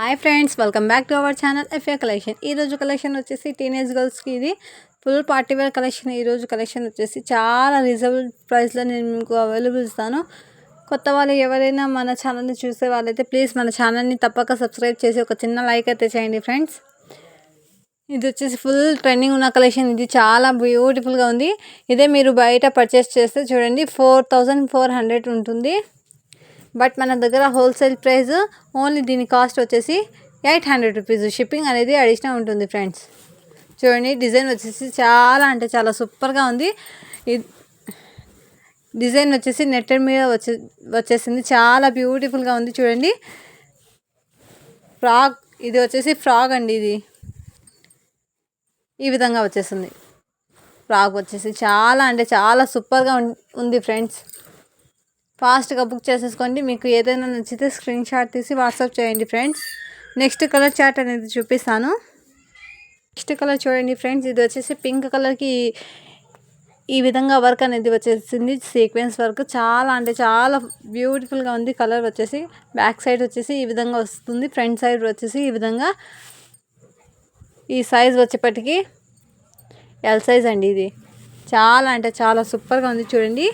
Hi friends welcome back to our channel FA collection ఈరోజు collection వచ్చేసి teenage గర్ల్స్కి ఇది. ఫుల్ పార్టీ వేర్ కలెక్షన్ ఈరోజు కలెక్షన్ వచ్చేసి చాలా రీజనబుల్ ప్రైస్లో నేను మీకు అవైలబుల్ ఇస్తాను. కొత్త వాళ్ళు ఎవరైనా మన ఛానల్ని చూసే వాళ్ళైతే ప్లీజ్ మన ఛానల్ని తప్పక సబ్స్క్రైబ్ చేసి ఒక చిన్న లైక్ అయితే చేయండి ఫ్రెండ్స్ ఇది వచ్చేసి ఫుల్ ట్రెండింగ్ ఉన్న కలెక్షన్ ఇది చాలా బ్యూటిఫుల్గా ఉంది. ఇదే మీరు బయట పర్చేస్ చేస్తే చూడండి ఫోర్ థౌజండ్ ఫోర్ హండ్రెడ్ ఉంటుంది. బట్ మన దగ్గర హోల్సేల్ ప్రైస్ ఓన్లీ దీని కాస్ట్ వచ్చేసి ఎయిట్ హండ్రెడ్ రూపీస్. షిప్పింగ్ అనేది అడిషనల్ ఉంటుంది ఫ్రెండ్స్. చూడండి డిజైన్ వచ్చేసి చాలా అంటే చాలా సూపర్గా ఉంది. డిజైన్ వచ్చేసి నెట్టెడ్ మీద వచ్చే వచ్చేసింది. చాలా బ్యూటిఫుల్గా ఉంది చూడండి. ఫ్రాగ్ ఇది వచ్చేసి ఫ్రాగ్ అండి ఇది. ఈ విధంగా వచ్చేసింది. ఫ్రాక్ వచ్చేసి చాలా అంటే చాలా సూపర్గా ఉంది ఫ్రెండ్స్. ఫాస్ట్గా బుక్ చేసేసుకోండి. మీకు ఏదైనా నచ్చితే స్క్రీన్ షాట్ తీసి వాట్సాప్ చేయండి ఫ్రెండ్స్. నెక్స్ట్ కలర్ చార్ట్ అనేది చూపిస్తాను. నెక్స్ట్ కలర్ చూడండి ఫ్రెండ్స్. ఇది వచ్చేసి పింక్ కలర్కి ఈ విధంగా వర్క్ అనేది వచ్చేసింది. సీక్వెన్స్ వర్క్ చాలా అంటే చాలా బ్యూటిఫుల్గా ఉంది. కలర్ వచ్చేసి బ్యాక్ సైడ్ వచ్చేసి ఈ విధంగా వస్తుంది. ఫ్రంట్ సైడ్ వచ్చేసి ఈ విధంగా ఈ సైజ్ వచ్చేప్పటికి ఎల్ సైజ్ అండి ఇది. చాలా అంటే చాలా సూపర్గా ఉంది చూడండి.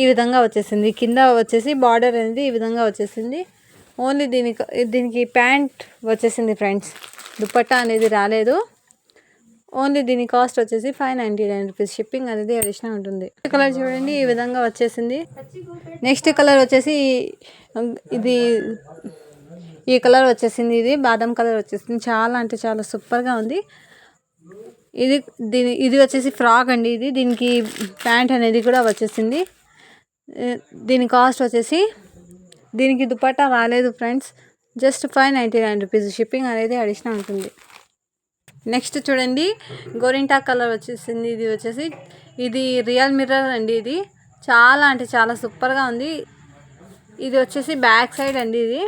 ఈ విధంగా వచ్చేసింది. కింద వచ్చేసి బార్డర్ అనేది ఈ విధంగా వచ్చేసింది. ఓన్లీ దీనికి దీనికి ప్యాంట్ వచ్చేసింది ఫ్రెండ్స్. దుప్పట్టా అనేది రాలేదు. ఓన్లీ దీని కాస్ట్ వచ్చేసి five ninety nine rupees. Shipping అనేది అడిషనల్ ఉంటుంది. కలర్ చూడండి ఈ విధంగా వచ్చేసింది. నెక్స్ట్ కలర్ వచ్చేసి ఇది ఈ కలర్ వచ్చేసింది ఇది. బాదం కలర్ వచ్చేసింది. చాలా అంటే చాలా సూపర్గా ఉంది. ఇది దీని ఇది వచ్చేసి ఫ్రాక్ అండి ఇది. దీనికి ప్యాంట్ అనేది కూడా వచ్చేసింది. దీని కాస్ట్ వచ్చేసి దీనికి దుపట్టా రాలేదు friends. Just five ninety nine rupees. Shipping అనేది అడిషనల్ ఉంటుంది. నెక్స్ట్ చూడండి. గోరింటా కలర్ వచ్చేసింది. ఇది వచ్చేసి ఇది రియల్ మిర్రర్ అండి ఇది. చాలా అంటే చాలా సూపర్గా ఉంది. ఇది వచ్చేసి బ్యాక్ సైడ్ అండి ఇది.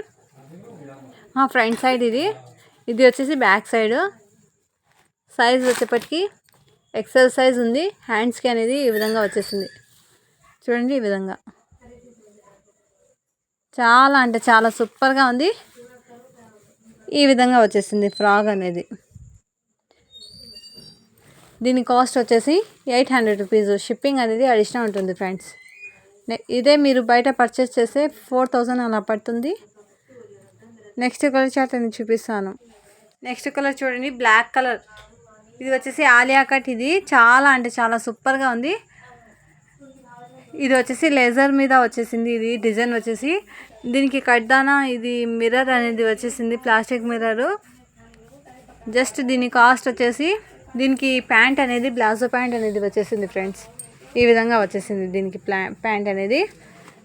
ఫ్రంట్ సైడ్ ఇది. ఇది వచ్చేసి బ్యాక్ సైడ్. సైజ్ వచ్చేప్పటికి ఎక్సెల్ సైజ్ ఉంది. హ్యాండ్స్కి అనేది ఈ విధంగా వచ్చేసింది. చూడండి ఈ విధంగా. చాలా అంటే చాలా సూపర్గా ఉంది. ఈ విధంగా వచ్చేసింది ఫ్రాగ్ అనేది. దీని కాస్ట్ వచ్చేసి ఎయిట్ హండ్రెడ్ రూపీస్. షిప్పింగ్ అనేది అడిషనల్ ఉంటుంది ఫ్రెండ్స్. ఇదే మీరు బయట పర్చేస్ చేస్తే ఫోర్ థౌజండ్ అలా పడుతుంది. నెక్స్ట్ కలర్ చార్ట్ నేను చూపిస్తాను. నెక్స్ట్ కలర్ చూడండి బ్లాక్ కలర్. ఇది వచ్చేసి ఆలియా కట్. ఇది చాలా అంటే చాలా సూపర్గా ఉంది. ఇది వచ్చేసి లేజర్ మీద వచ్చేసింది. ఇది డిజైన్ వచ్చేసి. దీనికి కడ్దానా ఇది మిర్రర్ అనేది వచ్చేసింది ప్లాస్టిక్ మిర్రర్. జస్ట్ దీని కాస్ట్ వచ్చేసి దీనికి ప్యాంట్ అనేది బ్లాజో ప్యాంట్ అనేది వచ్చేసింది ఫ్రెండ్స్. ఈ విధంగా వచ్చేసింది దీనికి ప్లా ప్యాంట్ అనేది.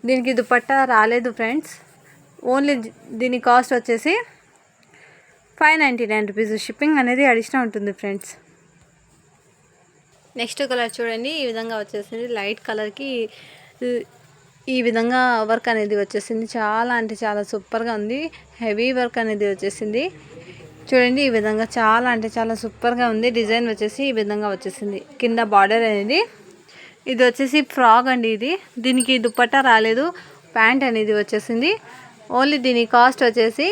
దీనికి దుపట్టా రాలేదు ఫ్రెండ్స్. ఓన్లీ దీని కాస్ట్ వచ్చేసి five ninety nine rupees. Shipping అనేది అడిషనల్ ఉంటుంది ఫ్రెండ్స్. నెక్స్ట్ కలర్ చూడండి ఈ విధంగా వచ్చేసింది. లైట్ కలర్కి ఈ విధంగా వర్క్ అనేది వచ్చేసింది. చాలా అంటే చాలా సూపర్గా ఉంది. హెవీ వర్క్ అనేది వచ్చేసింది. చూడండి ఈ విధంగా చాలా అంటే చాలా సూపర్గా ఉంది. డిజైన్ వచ్చేసి ఈ విధంగా వచ్చేసింది. కింద బార్డర్ అనేది. ఇది వచ్చేసి ఫ్రాక్ అండి ఇది. దీనికి దుప్పట్టా రాలేదు. ప్యాంట్ అనేది వచ్చేసింది. ఓన్లీ దీని కాస్ట్ వచ్చేసి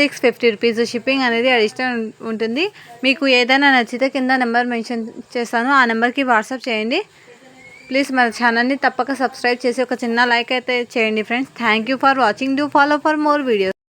సిక్స్ ఫిఫ్టీ రూపీస్ షిప్పింగ్ అనేది అడిషనల్ ఉంటుంది. మీకు ఏదైనా నచ్చితే కింద నెంబర్ మెన్షన్ చేస్తాను. ఆ నెంబర్కి వాట్సాప్ చేయండి. ప్లీజ్ మన ఛానల్ని తప్పక సబ్స్క్రైబ్ చేసి ఒక చిన్న లైక్ అయితే చేయండి friends. Thank for watching do follow for more videos